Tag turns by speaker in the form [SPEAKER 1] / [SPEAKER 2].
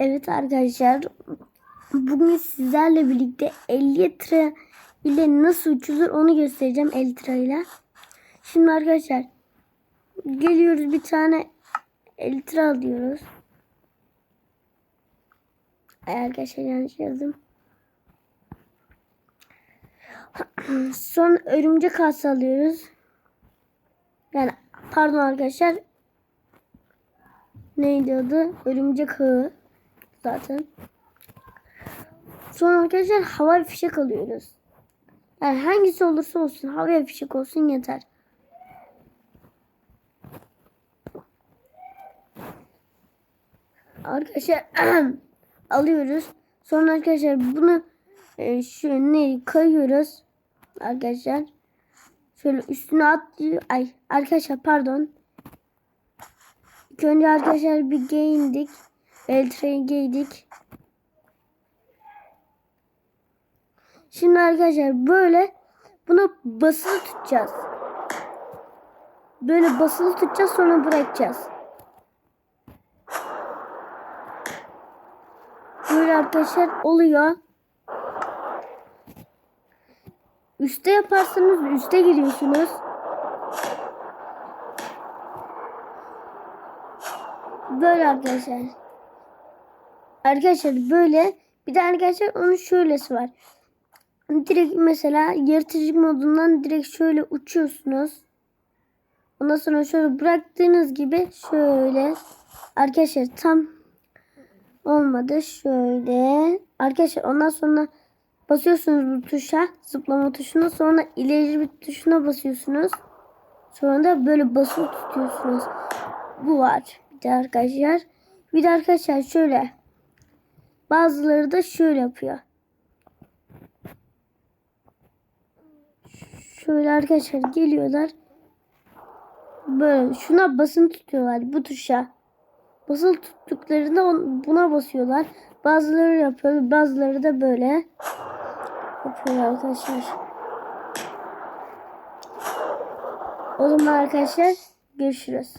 [SPEAKER 1] Evet arkadaşlar. Bugün sizlerle birlikte 50 lira ile nasıl uçulur onu göstereceğim 50 lirayla. Şimdi arkadaşlar geliyoruz bir tane 50 lira alıyoruz. Ay arkadaşlar yanlış yazdım. Sonra örümcek ağası alıyoruz. Yani pardon arkadaşlar. Neydi adı? Örümcek ağı zaten. Sonra arkadaşlar havai fişek alıyoruz. Yani hangisi olursa olsun havai fişek olsun yeter. Arkadaşlar alıyoruz. Sonra arkadaşlar bunu e, şu ne kayıyoruz. Arkadaşlar şöyle üstüne atlıyor. Ay arkadaşlar pardon. İlk önce arkadaşlar bir giyindik. Eltra'yı giydik. Şimdi arkadaşlar böyle bunu basılı tutacağız. Böyle basılı tutacağız sonra bırakacağız. Böyle arkadaşlar oluyor. Üste yaparsanız üste giriyorsunuz. Böyle arkadaşlar. Arkadaşlar böyle. Bir de arkadaşlar onun şöylesi var. Direkt mesela yırtıcı modundan direkt şöyle uçuyorsunuz. Ondan sonra şöyle bıraktığınız gibi şöyle. Arkadaşlar tam olmadı. Şöyle. Arkadaşlar ondan sonra basıyorsunuz bu tuşa. Zıplama tuşuna. Sonra ileri bir tuşuna basıyorsunuz. Sonra da böyle basılı tutuyorsunuz. Bu var. Bir de arkadaşlar. Bir de arkadaşlar şöyle. Bazıları da şöyle yapıyor. Şöyle arkadaşlar geliyorlar. Böyle şuna basın tutuyorlar bu tuşa. Basılı tuttuklarında buna basıyorlar. Bazıları yapıyor, bazıları da böyle yapıyor arkadaşlar. O zaman arkadaşlar görüşürüz.